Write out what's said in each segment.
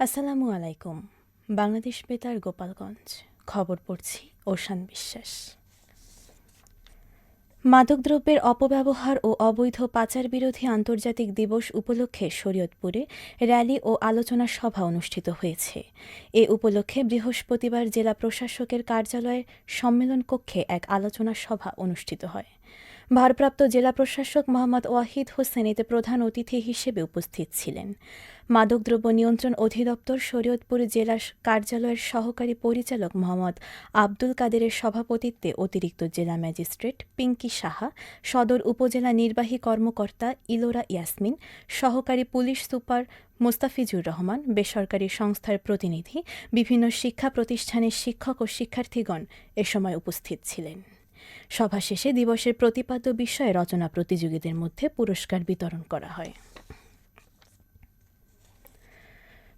আসসালামু আলাইকুম। বাংলাদেশ বেতার গোপালগঞ্জ। খবর পড়ছি ওশান বিশ্বাস। মাদকদ্রব্যের অপব্যবহার ও অবৈধ পাচার বিরোধী আন্তর্জাতিক দিবস উপলক্ষে শরীয়তপুরে র্যালি ও আলোচনা সভা অনুষ্ঠিত হয়েছে। এ উপলক্ষে বৃহস্পতিবার জেলা প্রশাসকের কার্যালয়ের সম্মেলন কক্ষে এক আলোচনা সভা অনুষ্ঠিত হয়। ভারপ্রাপ্ত জেলা প্রশাসক মোহাম্মদ ওয়াহিদ হোসেন এতে প্রধান অতিথি হিসেবে উপস্থিত ছিলেন। মাদকদ্রব্য নিয়ন্ত্রণ অধিদপ্তর শরীয়তপুর জেলা কার্যালয়ের সহকারী পরিচালক মোহাম্মদ আব্দুল কাদেরের সভাপতিত্বে অতিরিক্ত জেলা ম্যাজিস্ট্রেট পিঙ্কি সাহা, সদর উপজেলা নির্বাহী কর্মকর্তা ইলোরা ইয়াসমিন, সহকারী পুলিশ সুপার মোস্তাফিজুর রহমান, বেসরকারি সংস্থার প্রতিনিধি, বিভিন্ন শিক্ষা প্রতিষ্ঠানের শিক্ষক ও শিক্ষার্থীগণ এ সময় উপস্থিত ছিলেন। সভা শেষে দিবসের প্রতিপাদ্য বিষয়ে রচনা প্রতিযোগীদের মধ্যে পুরস্কার বিতরণ করা হয়।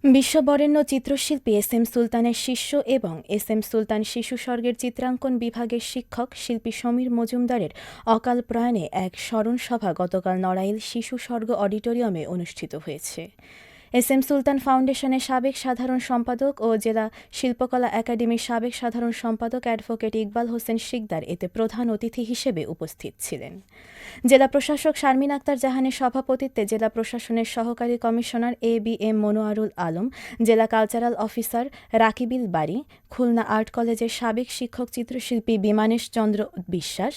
বিশ্ববরেণ্য চিত্রশিল্পী এস এম সুলতানের শিষ্য এবং এস এম সুলতান শিশু স্বর্গের চিত্রাঙ্কন বিভাগের শিক্ষক শিল্পী সমীর মজুমদারের অকাল প্রয়াণে এক স্মরণ সভা গতকাল নড়াইল শিশু স্বর্গ অডিটোরিয়ামে অনুষ্ঠিত হয়েছে। এস এম সুলতান ফাউন্ডেশনের সাবেক সাধারণ সম্পাদক ও জেলা শিল্পকলা একাডেমির সাবেক সাধারণ সম্পাদক অ্যাডভোকেট ইকবাল হোসেন শিকদার এতে প্রধান অতিথি হিসেবে উপস্থিত ছিলেন। জেলা প্রশাসক শারমিন আক্তার জাহানের সভাপতিত্বে জেলা প্রশাসনের সহকারী commissioner A B M Monowarul Alam, জেলা কালচারাল অফিসার রাকিবিল বাড়ি খুলনা আর্ট কলেজের সাবেক শিক্ষক চিত্রশিল্পী বিমানেশ চন্দ্র বিশ্বাস,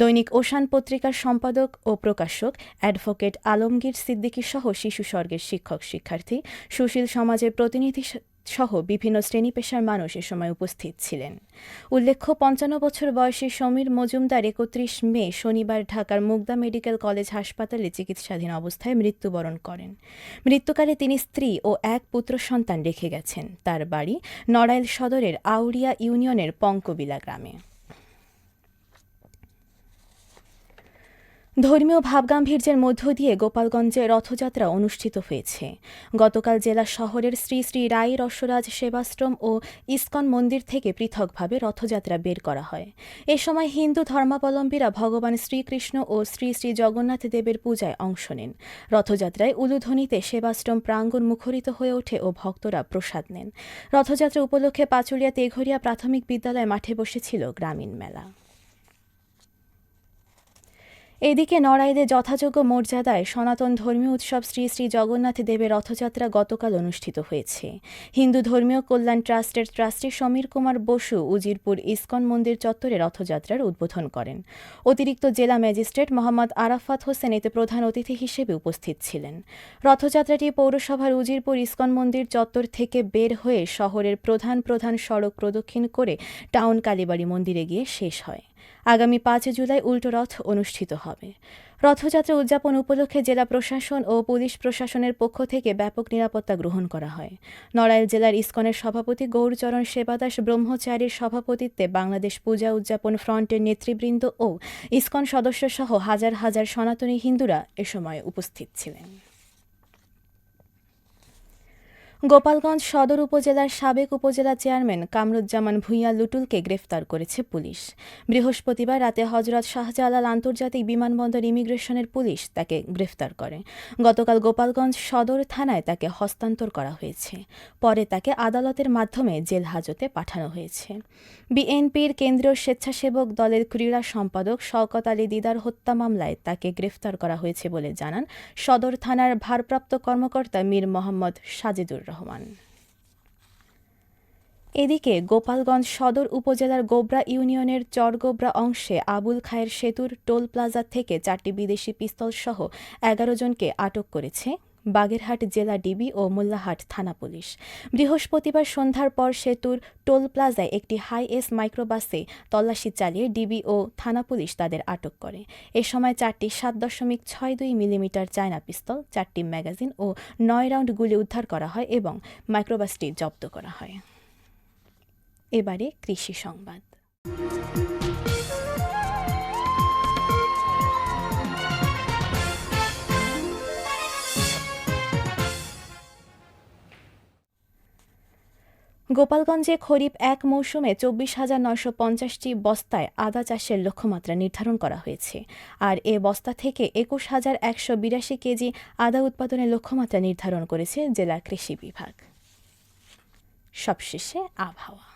দৈনিক ওশান পত্রিকার সম্পাদক ও প্রকাশক অ্যাডভোকেট আলমগীর সিদ্দিকী সহ শিশু স্বর্গের শিক্ষক শিক্ষার্থী সুশীল সমাজের প্রতিনিধি সহ বিভিন্ন শ্রেণি পেশার মানুষ এ সময় উপস্থিত ছিলেন। উল্লেখ্য, পঞ্চান্ন বছর বয়সী সমীর মজুমদার একত্রিশ মে শনিবার ঢাকার মুগদা মেডিকেল কলেজ হাসপাতালে চিকিৎসাধীন অবস্থায় মৃত্যুবরণ করেন। মৃত্যুকালে তিনি স্ত্রী ও এক পুত্র সন্তান রেখে গেছেন। তার বাড়ি নড়াইল সদরের আউরিয়া ইউনিয়নের পঙ্কবিলা গ্রামে। ধর্মীয় ভাবগাম্ভীর্যের মধ্য দিয়ে গোপালগঞ্জে রথযাত্রা অনুষ্ঠিত হয়েছে। গতকাল জেলা শহরের শ্রী শ্রী রাই রসরাজ সেবাশ্রম ও ইস্কন মন্দির থেকে পৃথকভাবে রথযাত্রা বের করা হয়। এ সময় হিন্দু ধর্মাবলম্বীরা ভগবান শ্রীকৃষ্ণ ও শ্রী শ্রী জগন্নাথ দেবের পূজায় অংশ নেন। রথযাত্রায় উলুধ্বনিতে সেবাশ্রম প্রাঙ্গণ মুখরিত হয়ে ওঠে ও ভক্তরা প্রসাদ নেন। রথযাত্রা উপলক্ষে পাচুলিয়া তেঘরিয়া প্রাথমিক বিদ্যালয় মাঠে বসেছিল গ্রামীণ মেলা। এদিকে নড়াইলে যথাযোগ্য মর্যাদায় সনাতন ধর্মীয় উৎসব শ্রী শ্রী জগন্নাথ দেবের রথযাত্রা গতকাল অনুষ্ঠিত হয়েছে। হিন্দু ধর্মীয় কল্যাণ ট্রাস্টের ট্রাস্টি সমীর কুমার বসু উজিরপুর ইস্কন মন্দির চত্বরে রথযাত্রার উদ্বোধন করেন। অতিরিক্ত জেলা ম্যাজিস্ট্রেট মোহাম্মদ আরাফাত হোসেন এতে প্রধান অতিথি হিসেবে উপস্থিত ছিলেন। রথযাত্রাটি পৌরসভার উজিরপুর ইস্কন মন্দির চত্বর থেকে বের হয়ে শহরের প্রধান প্রধান সড়ক প্রদক্ষিণ করে টাউন কালীবাড়ি মন্দিরে গিয়ে শেষ হয়। আগামী পাঁচ জুলাই উল্টো রথ অনুষ্ঠিত হবে। রথযাত্রা উদযাপন উপলক্ষে জেলা প্রশাসন ও পুলিশ প্রশাসনের পক্ষ থেকে ব্যাপক নিরাপত্তা গ্রহণ করা হয়। নড়াইল জেলার ইস্কনের সভাপতি গৌরচরণ সেবাদাস, ব্রহ্মচারীর সভাপতিত্বে বাংলাদেশ পূজা উদযাপন ফ্রন্টের নেতৃবৃন্দ ও ইস্কন সদস্যসহ হাজার হাজার সনাতনী হিন্দুরা এ সময় উপস্থিত ছিলেন। গোপালগঞ্জ সদর উপজেলার সাবেক উপজেলা চেয়ারম্যান কামরুজ্জামান ভূঁইয়া লুটুলকে গ্রেফতার করেছে পুলিশ। বৃহস্পতিবার রাতে হজরত শাহজালাল আন্তর্জাতিক বিমানবন্দর ইমিগ্রেশনের পুলিশ তাকে গ্রেফতার করে। গতকাল গোপালগঞ্জ সদর থানায় তাকে হস্তান্তর করা হয়েছে। পরে তাকে আদালতের মাধ্যমে জেল হাজতে পাঠানো হয়েছে। বিএনপির কেন্দ্রীয় স্বেচ্ছাসেবক দলের ক্রীড়া সম্পাদক শওকত আলী দিদার হত্যা মামলায় তাকে গ্রেফতার করা হয়েছে বলে জানান সদর থানার ভারপ্রাপ্ত কর্মকর্তা মীর মোহাম্মদ সাজিদুর রহমান। এদিকে গোপালগঞ্জ সদর উপজেলার গোবরা ইউনিয়নের চরগোবরা অংশে আবুল খায়ের সেতুর টোল প্লাজা থেকে চারটি বিদেশি পিস্তলসহ এগারো জনকে আটক করেছে বাগেরহাট জেলা ডিবি ও মোল্লাহাট থানা পুলিশ। বৃহস্পতিবার সন্ধ্যার পর সেতুর টোল প্লাজায় একটি হাই এস মাইক্রোবাসে তল্লাশি চালিয়ে ডিবি ও থানা পুলিশ তাদের আটক করে। এ সময় চারটি সাত দশমিক ছয় দুই মিলিমিটার চায়না পিস্তল, চারটি ম্যাগাজিন ও নয় রাউন্ড গুলি উদ্ধার করা হয় এবং মাইক্রোবাসটি জব্দ করা হয়। এবারে কৃষি সংবাদ। গোপালগঞ্জে খরিফ এক মৌসুমে চব্বিশ হাজার নয়শো পঞ্চাশটি বস্তায় আদা চাষের লক্ষ্যমাত্রা নির্ধারণ করা হয়েছে। আর এ বস্তা থেকে একুশ হাজার একশো বিরাশি কেজি আদা উৎপাদনের লক্ষ্যমাত্রা নির্ধারণ করেছে জেলা কৃষি বিভাগ। সবশেষে আবহাওয়া।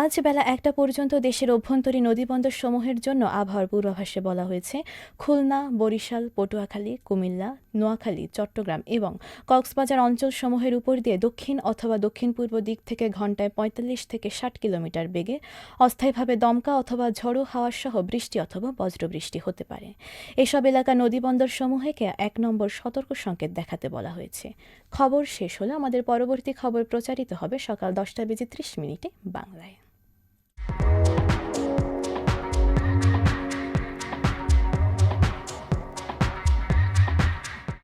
আজ বেলা একটা পর্যন্ত দেশের অভ্যন্তরীণ নদীবন্দর সমূহের জন্য আবহাওয়ার পূর্বাভাসে বলা হয়েছে, খুলনা, বরিশাল, পটুয়াখালী, কুমিল্লা, নোয়াখালী, চট্টগ্রাম এবং কক্সবাজার অঞ্চলসমূহের উপর দিয়ে দক্ষিণ অথবা দক্ষিণ পূর্ব দিক থেকে ঘন্টায় পঁয়তাল্লিশ থেকে ষাট কিলোমিটার বেগে অস্থায়ীভাবে দমকা অথবা ঝড়ো হাওয়ার সহ বৃষ্টি অথবা বজ্রবৃষ্টি হতে পারে। এসব এলাকা নদীবন্দর সমূহকে এক নম্বর সতর্ক সংকেত দেখাতে বলা হয়েছে। খবর শেষ হলো আমাদের পরবর্তী খবর প্রচারিত হবে সকাল দশটা বেজে ত্রিশ মিনিটে বাংলায়।